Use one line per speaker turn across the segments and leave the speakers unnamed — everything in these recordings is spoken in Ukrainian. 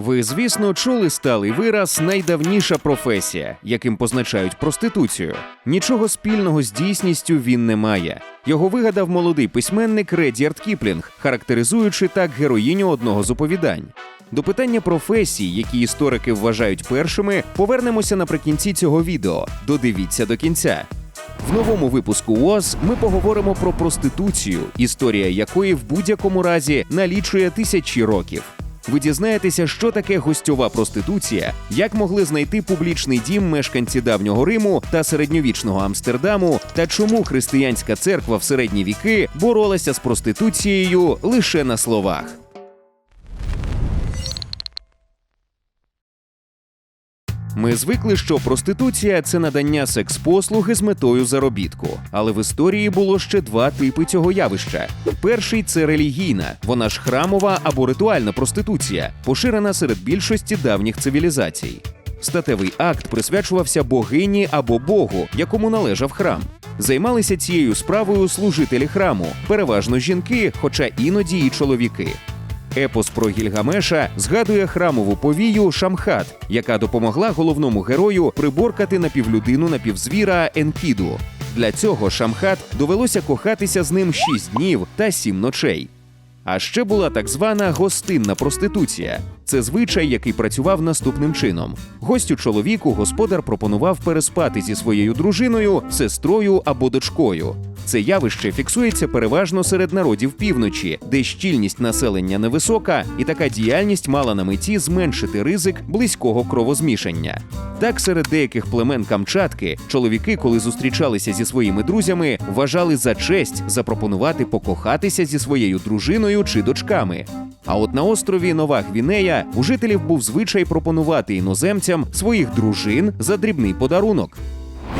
Ви, звісно, чули сталий вираз найдавніша професія, яким позначають проституцію. Нічого спільного з дійсністю він не має. Його вигадав молодий письменник Редіард Кіплінг, характеризуючи так героїню одного з оповідань. До питання професій, які історики вважають першими, повернемося наприкінці цього відео. Додивіться до кінця. В новому випуску УОЗ ми поговоримо про проституцію, історія якої в будь-якому разі налічує тисячі років. Ви дізнаєтеся, що таке гостьова проституція, як могли знайти публічний дім мешканці давнього Риму та середньовічного Амстердаму, та чому християнська церква в середні віки боролася з проституцією лише на словах. Ми звикли, що проституція це надання секс-послуги з метою заробітку. Але в історії було ще два типи цього явища. Перший це релігійна, вона ж храмова або ритуальна проституція, поширена серед більшості давніх цивілізацій. Статевий акт присвячувався богині або богу, якому належав храм. Займалися цією справою служителі храму, переважно жінки, хоча іноді і чоловіки. Епос про Гільгамеша згадує храмову повію Шамхат, яка допомогла головному герою приборкати напівлюдину напівзвіра Енкіду. Для цього Шамхат довелося кохатися з ним шість днів та сім ночей. А ще була так звана гостинна проституція. Це звичай, який працював наступним чином: гостю чоловіку господар пропонував переспати зі своєю дружиною, сестрою або дочкою. Це явище фіксується переважно серед народів півночі, де щільність населення невисока, і така діяльність мала на меті зменшити ризик близького кровозмішання. Так, серед деяких племен Камчатки чоловіки, коли зустрічалися зі своїми друзями, вважали за честь запропонувати покохатися зі своєю дружиною чи дочками. А от на острові Нова Гвінея у жителів був звичай пропонувати іноземцям своїх дружин за дрібний подарунок.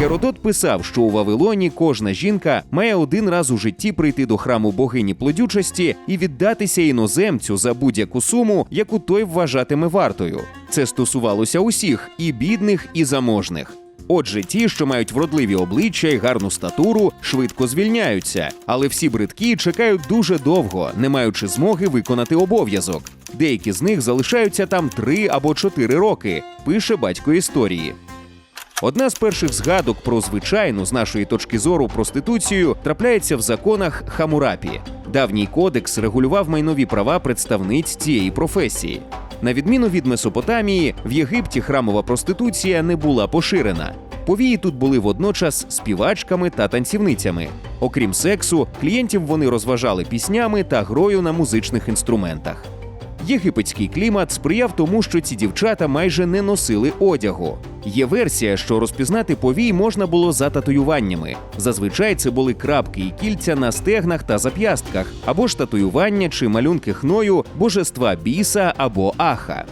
Геродот писав, що у Вавилоні кожна жінка має один раз у житті прийти до храму богині плодючості і віддатися іноземцю за будь-яку суму, яку той вважатиме вартою. Це стосувалося усіх і бідних, і заможних. Отже, ті, що мають вродливі обличчя і гарну статуру, швидко звільняються, але всі бридкі чекають дуже довго, не маючи змоги виконати обов'язок. Деякі з них залишаються там три або чотири роки, пише батько історії. Одна з перших згадок про звичайну з нашої точки зору проституцію трапляється в законах Хамурапі. Давній кодекс регулював майнові права представниць цієї професії. На відміну від Месопотамії, в Єгипті храмова проституція не була поширена. Повії тут були водночас співачками та танцівницями. Окрім сексу, клієнтів вони розважали піснями та грою на музичних інструментах. Єгипетський клімат сприяв тому, що ці дівчата майже не носили одягу. Є версія, що розпізнати повій можна було за татуюваннями. Зазвичай це були крапки і кільця на стегнах та зап'ястках, або ж татуювання чи малюнки хною божества біса або аха.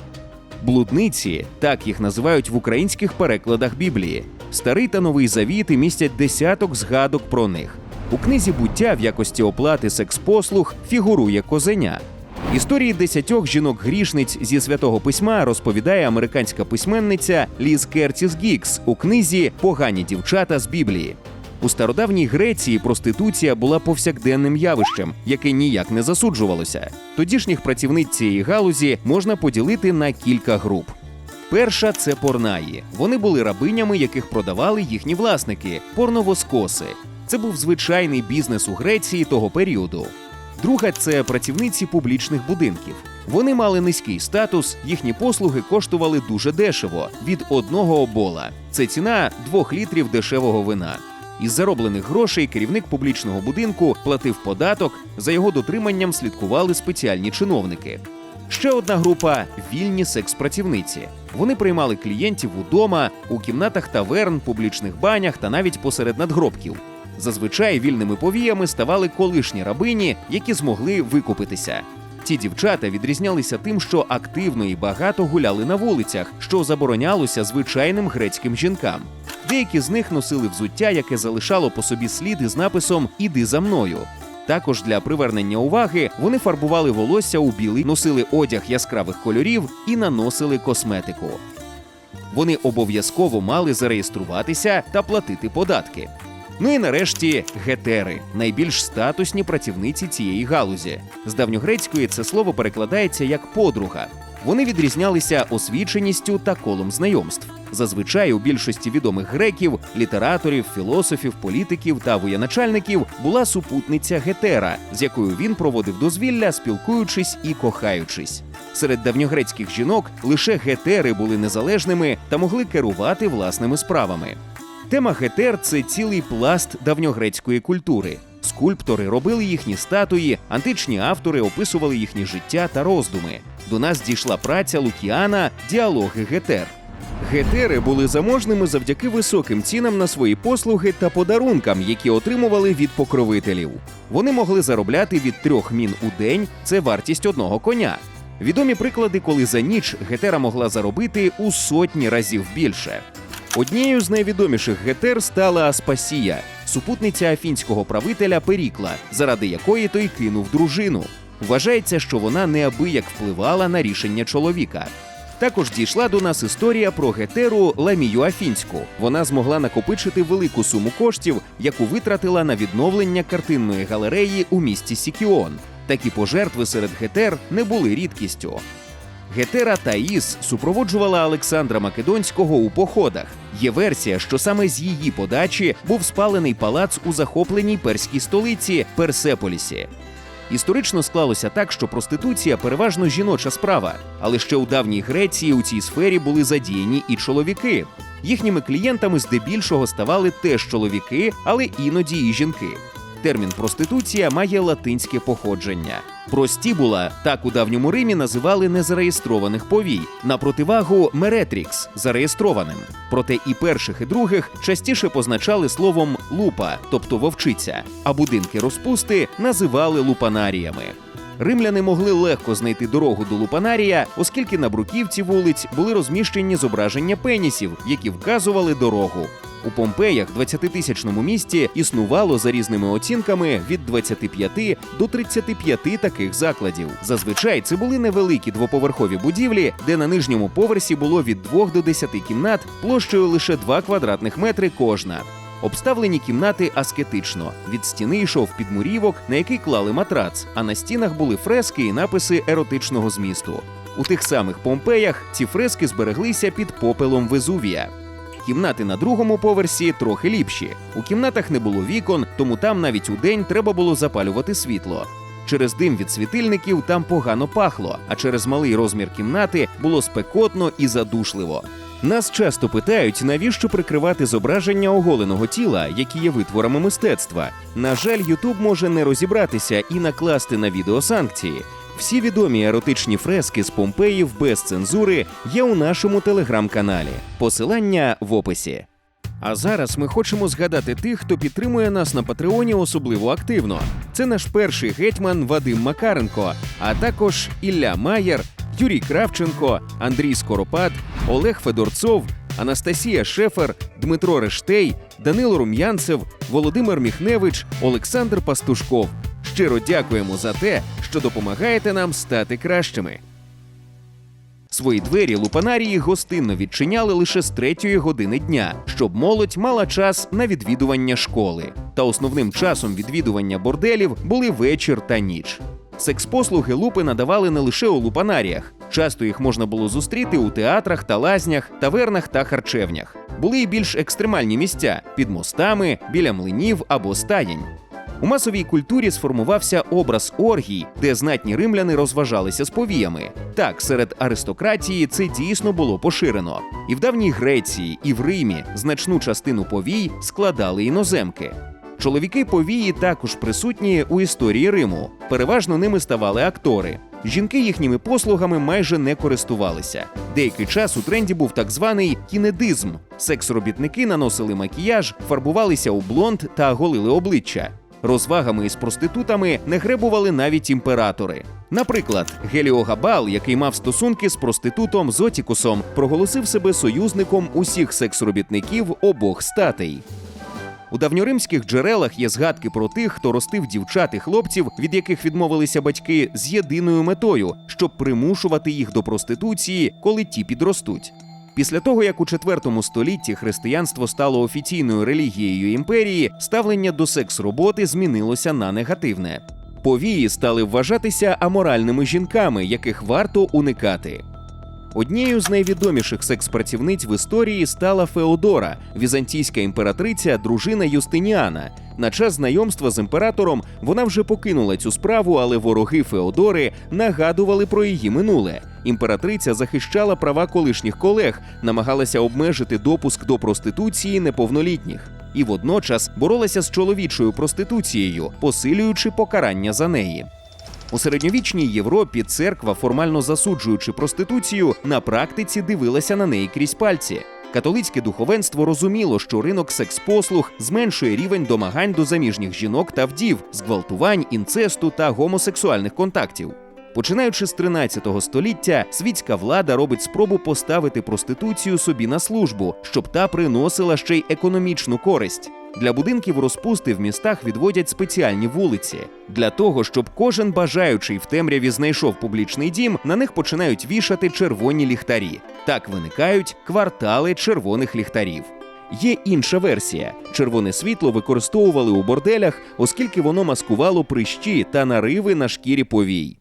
Блудниці так їх називають в українських перекладах Біблії. Старий та новий завіти містять десяток згадок про них. У книзі буття в якості оплати секс-послуг фігурує козеня. Історії десятьох жінок-грішниць зі святого письма розповідає американська письменниця Ліз Кертіс Гікс у книзі Погані дівчата з Біблії. У стародавній Греції проституція була повсякденним явищем, яке ніяк не засуджувалося. Тодішніх працівниць цієї галузі можна поділити на кілька груп. Перша це порнаї. Вони були рабинями, яких продавали їхні власники порновоскоси. Це був звичайний бізнес у Греції того періоду. Друга це працівниці публічних будинків. Вони мали низький статус, їхні послуги коштували дуже дешево від одного обола. Це ціна двох літрів дешевого вина. Із зароблених грошей керівник публічного будинку платив податок, за його дотриманням слідкували спеціальні чиновники. Ще одна група вільні секс-працівниці. Вони приймали клієнтів удома, у кімнатах таверн, публічних банях та навіть посеред надгробків. Зазвичай вільними повіями ставали колишні рабині, які змогли викупитися. Ці дівчата відрізнялися тим, що активно і багато гуляли на вулицях, що заборонялося звичайним грецьким жінкам. Деякі з них носили взуття, яке залишало по собі слід із написом Іди за мною. Також для привернення уваги вони фарбували волосся у білий, носили одяг яскравих кольорів і наносили косметику. Вони обов'язково мали зареєструватися та платити податки. Ну і нарешті гетери найбільш статусні працівниці цієї галузі. З давньогрецької це слово перекладається як подруга. Вони відрізнялися освіченістю та колом знайомств. Зазвичай у більшості відомих греків, літераторів, філософів, політиків та воєначальників була супутниця Гетера, з якою він проводив дозвілля, спілкуючись і кохаючись. Серед давньогрецьких жінок лише гетери були незалежними та могли керувати власними справами. Тема гетер це цілий пласт давньогрецької культури. Скульптори робили їхні статуї, античні автори описували їхні життя та роздуми. До нас дійшла праця Лукіана Діалоги Гетер. Гетери були заможними завдяки високим цінам на свої послуги та подарункам, які отримували від покровителів. Вони могли заробляти від трьох мін у день це вартість одного коня. Відомі приклади, коли за ніч гетера могла заробити у сотні разів більше. Однією з найвідоміших гетер стала Аспасія, супутниця афінського правителя Перікла, заради якої той кинув дружину. Вважається, що вона неабияк впливала на рішення чоловіка. Також дійшла до нас історія про гетеру Ламію Афінську. Вона змогла накопичити велику суму коштів, яку витратила на відновлення картинної галереї у місті Сікіон. Такі пожертви серед гетер не були рідкістю. Гетера Таїс супроводжувала Олександра Македонського у походах. Є версія, що саме з її подачі був спалений палац у захопленій перській столиці Персеполісі. Історично склалося так, що проституція переважно жіноча справа, але ще у давній Греції у цій сфері були задіяні і чоловіки. Їхніми клієнтами здебільшого ставали теж чоловіки, але іноді і жінки. Термін проституція має латинське походження. Простібула так у давньому Римі називали незареєстрованих повій на противагу меретрікс зареєстрованим. Проте і перших, і других частіше позначали словом лупа, тобто вовчиця, а будинки розпусти називали лупанаріями. Римляни могли легко знайти дорогу до Лупанарія, оскільки на бруківці вулиць були розміщені зображення пенісів, які вказували дорогу. У Помпеях, 20-тисячному місті, існувало за різними оцінками від 25 до 35 таких закладів. Зазвичай це були невеликі двоповерхові будівлі, де на нижньому поверсі було від 2 до 10 кімнат площею лише 2 квадратних метри кожна. Обставлені кімнати аскетично. Від стіни йшов підмурівок, на який клали матрац, а на стінах були фрески і написи еротичного змісту. У тих самих Помпеях ці фрески збереглися під попелом Везувія. Кімнати на другому поверсі трохи ліпші. У кімнатах не було вікон, тому там навіть у день треба було запалювати світло. Через дим від світильників там погано пахло, а через малий розмір кімнати було спекотно і задушливо. Нас часто питають, навіщо прикривати зображення оголеного тіла, які є витворами мистецтва. На жаль, Ютуб може не розібратися і накласти на відео санкції. Всі відомі еротичні фрески з Помпеїв без цензури є у нашому телеграм-каналі. Посилання в описі. А зараз ми хочемо згадати тих, хто підтримує нас на Патреоні особливо активно. Це наш перший гетьман Вадим Макаренко, а також Ілля Маєр, Юрій Кравченко, Андрій Скоропад, Олег Федорцов, Анастасія Шефер, Дмитро Рештей, Данило Рум'янцев, Володимир Міхневич, Олександр Пастушков. Щиро дякуємо за те, що допомагаєте нам стати кращими. Свої двері лупанарії гостинно відчиняли лише з третьої години дня, щоб молодь мала час на відвідування школи. Та основним часом відвідування борделів були вечір та ніч. Секс-послуги лупи надавали не лише у лупанаріях. Часто їх можна було зустріти у театрах та лазнях, тавернах та харчевнях. Були й більш екстремальні місця під мостами, біля млинів або стаєнь. У масовій культурі сформувався образ оргій, де знатні римляни розважалися з повіями. Так, серед аристократії це дійсно було поширено. І в давній Греції, і в Римі значну частину повій складали іноземки. Чоловіки повії також присутні у історії Риму. Переважно ними ставали актори. Жінки їхніми послугами майже не користувалися. Деякий час у тренді був так званий кінедизм. Секс-робітники наносили макіяж, фарбувалися у блонд та голили обличчя. Розвагами із проститутами не гребували навіть імператори. Наприклад, Геліогабал, який мав стосунки з проститутом Зотікусом, проголосив себе союзником усіх секс-робітників обох статей. У давньоримських джерелах є згадки про тих, хто ростив дівчат і хлопців, від яких відмовилися батьки, з єдиною метою, щоб примушувати їх до проституції, коли ті підростуть. Після того, як у IV столітті християнство стало офіційною релігією імперії, ставлення до секс-роботи змінилося на негативне. Повії стали вважатися аморальними жінками, яких варто уникати. Однією з найвідоміших секс-працівниць в історії стала Феодора, візантійська імператриця, дружина Юстиніана. На час знайомства з імператором вона вже покинула цю справу, але вороги Феодори нагадували про її минуле. Імператриця захищала права колишніх колег, намагалася обмежити допуск до проституції неповнолітніх. І водночас боролася з чоловічою проституцією, посилюючи покарання за неї. У середньовічній Європі церква, формально засуджуючи проституцію, на практиці дивилася на неї крізь пальці. Католицьке духовенство розуміло, що ринок секс-послуг зменшує рівень домагань до заміжніх жінок та вдів, зґвалтувань, інцесту та гомосексуальних контактів. Починаючи з 13 століття, світська влада робить спробу поставити проституцію собі на службу, щоб та приносила ще й економічну користь. Для будинків розпусти в містах відводять спеціальні вулиці. Для того, щоб кожен бажаючий в темряві знайшов публічний дім, на них починають вішати червоні ліхтарі. Так виникають квартали червоних ліхтарів. Є інша версія: червоне світло використовували у борделях, оскільки воно маскувало прищі та нариви на шкірі повій.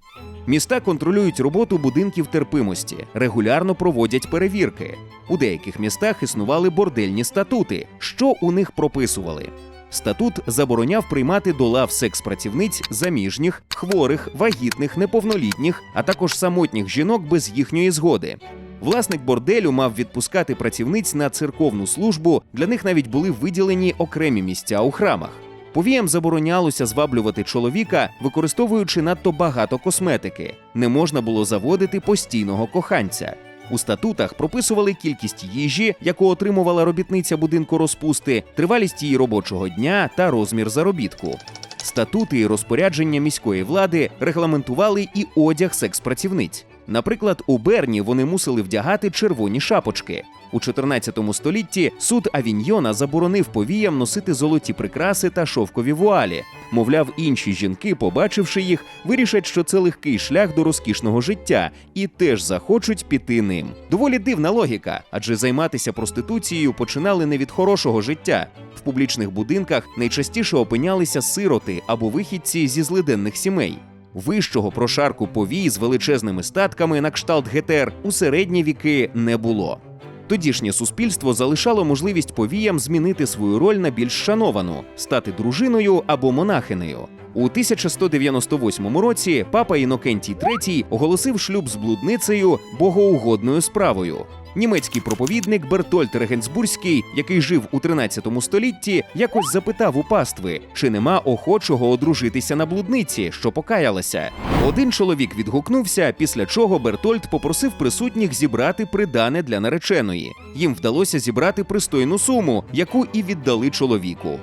Міста контролюють роботу будинків терпимості, регулярно проводять перевірки. У деяких містах існували бордельні статути. Що у них прописували? Статут забороняв приймати до лав секс-працівниць заміжніх, хворих, вагітних, неповнолітніх, а також самотніх жінок без їхньої згоди. Власник борделю мав відпускати працівниць на церковну службу. Для них навіть були виділені окремі місця у храмах. Повіям заборонялося зваблювати чоловіка, використовуючи надто багато косметики. Не можна було заводити постійного коханця. У статутах прописували кількість їжі, яку отримувала робітниця будинку розпусти, тривалість її робочого дня та розмір заробітку. Статути і розпорядження міської влади регламентували і одяг секс-працівниць. Наприклад, у Берні вони мусили вдягати червоні шапочки. У 14 столітті суд Авіньйона заборонив повіям носити золоті прикраси та шовкові вуалі. Мовляв, інші жінки, побачивши їх, вирішать, що це легкий шлях до розкішного життя, і теж захочуть піти ним. Доволі дивна логіка, адже займатися проституцією починали не від хорошого життя. В публічних будинках найчастіше опинялися сироти або вихідці зі злиденних сімей. Вищого прошарку повій з величезними статками на кшталт ГТР у середні віки не було. Тодішнє суспільство залишало можливість повіям змінити свою роль на більш шановану, стати дружиною або монахинею. У 1198 році папа Інокентій III оголосив шлюб з блудницею богоугодною справою. Німецький проповідник Бертольд Регенсбурзький, який жив у 13 столітті, якось запитав у пастви, чи нема охочого одружитися на блудниці, що покаялася. Один чоловік відгукнувся, після чого Бертольд попросив присутніх зібрати придане для нареченої. Їм вдалося зібрати пристойну суму, яку і віддали чоловіку.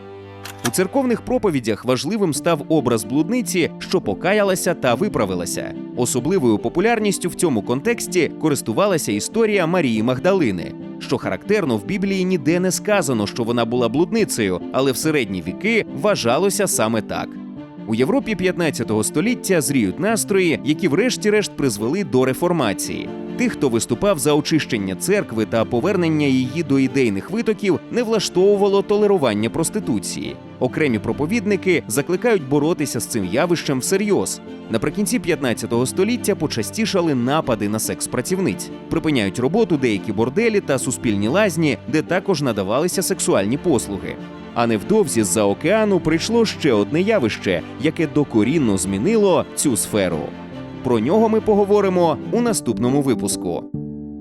У церковних проповідях важливим став образ блудниці, що покаялася та виправилася. Особливою популярністю в цьому контексті користувалася історія Марії Магдалини. Що характерно, в Біблії ніде не сказано, що вона була блудницею, але в середні віки вважалося саме так. У Європі 15 століття зріють настрої, які врешті-решт призвели до реформації. Тих, хто виступав за очищення церкви та повернення її до ідейних витоків, не влаштовувало толерування проституції. Окремі проповідники закликають боротися з цим явищем всерйоз. Наприкінці 15 століття почастішали напади на секс-працівниць, припиняють роботу деякі борделі та суспільні лазні, де також надавалися сексуальні послуги. А невдовзі з-за океану прийшло ще одне явище, яке докорінно змінило цю сферу. Про нього ми поговоримо у наступному випуску.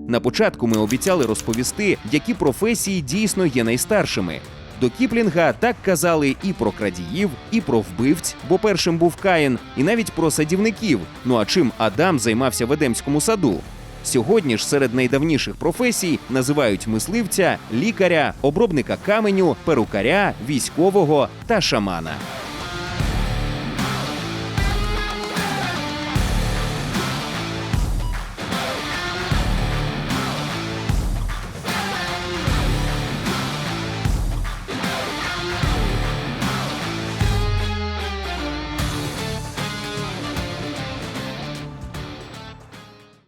На початку ми обіцяли розповісти, які професії дійсно є найстаршими. До Кіплінга так казали і про крадіїв, і про вбивць, бо першим був Каїн, і навіть про садівників. Ну а чим Адам займався в Едемському саду? Сьогодні ж серед найдавніших професій називають мисливця, лікаря, обробника каменю, перукаря, військового та шамана.